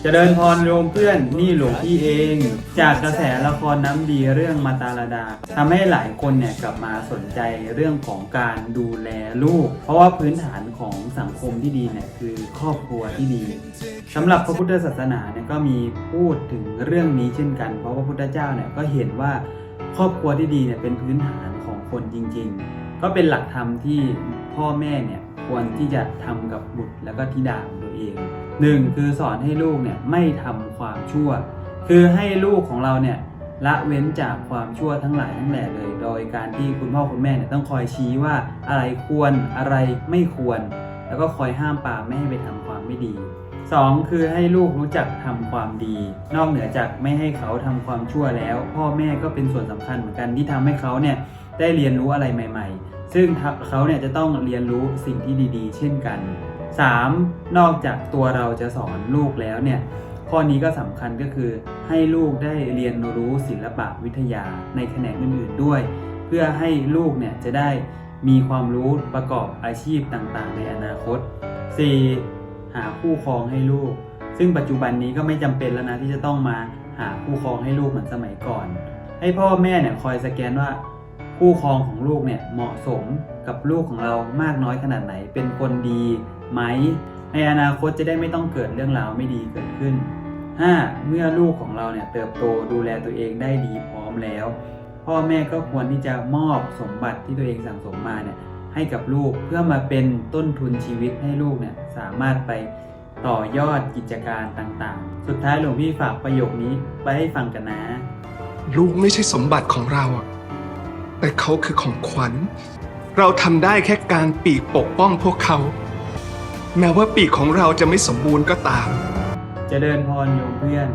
จเจริญพรโยมเพื่อนนี่หลวงพี่เอง จากกระแสละครน้ำดีเรื่องมาตาลดาทำให้หลายคนเนี่ยกลับมาสนใจเรื่องของการดูแลลูก เพราะว่าพื้นฐานของสังคมที่ดีเนี่ยคือครอบครัวที่ดีสำหรับพระพุทธศาสนาเนี่ยก็มีพูดถึงเรื่องนี้เช่นกัน เพราะว่าพระพุทธเจ้าเนี่ยก็เห็นว่าครอบครัวที่ดีเนี่ยเป็นพื้นฐานของคนจริง ๆ ก็เป็นหลักธรรมที่พ่อแม่เนี่ย ควรที่จะทำกับบุตรแล้วก็ธิดาของตัวเองหนึ่งคือสอนให้ลูกเนี่ยไม่ทำความชั่ว คือให้ลูกของเราเนี่ยละเว้นจากความชั่วทั้งหลายทั้งแหล่เลย โดยการที่คุณพ่อคุณแม่เนี่ยต้องคอยชี้ว่าอะไรควรอะไรไม่ควร แล้วก็คอยห้ามปามไม่ให้ไปทำความไม่ดีสองคือให้ลูกรู้จักทำความดี นอกเหนือจากไม่ให้เขาทำความชั่วแล้ว พ่อแม่ก็เป็นส่วนสำคัญเหมือนกันที่ทำให้เขาเนี่ยได้เรียนรู้อะไรใหม่ ๆ ซึ่งเขาเนี่ยจะต้องเรียนรู้สิ่งที่ดีๆ เช่นกัน 3. นอกจากตัวเราจะสอนลูกแล้วเนี่ยข้อนี้ก็สำคัญก็คือให้ลูกได้เรียนรู้ศิลปะวิทยาในแขนงอื่นๆด้วย เพื่อให้ลูกเนี่ยจะได้ มีความรู้ประกอบอาชีพต่างๆ ในอนาคต 4. หาคู่ครองให้ลูก ซึ่งปัจจุบันนี้ก็ไม่จำเป็นแล้วนะที่จะต้องมาหาคู่ครองให้ลูกเหมือนสมัยก่อน ให้พ่อแม่เนี่ยคอยสแกนว่าคู่ครองของลูกเนี่ยเหมาะสมกับลูกของเรามากน้อยขนาดไหน เป็นคนดีไหม ในอนาคตจะได้ไม่ต้องเกิดเรื่องราวไม่ดีเกิดขึ้น 5. เมื่อลูกของเราเนี่ยเติบโตดูแลตัวเองได้ดีพร้อมแล้ว พ่อแม่ก็ควรที่จะมอบสมบัติที่ตัวเองสั่งสมมาเนี่ยให้กับลูกเพื่อมาเป็นต้นทุนชีวิตให้ลูกเนี่ยสามารถไปต่อยอดกิจการต่างๆ สุดท้ายหลวงพี่ฝากประโยคนี้ไปให้ฟังกันนะ ลูกไม่ใช่สมบัติของเราอะแต่เขาคือของขวัญ เราทำได้แค่การปีกปกป้องพวกเขา แม้ว่าปีกของเราจะไม่สมบูรณ์ก็ตามเจริญพรโยมเพื่อน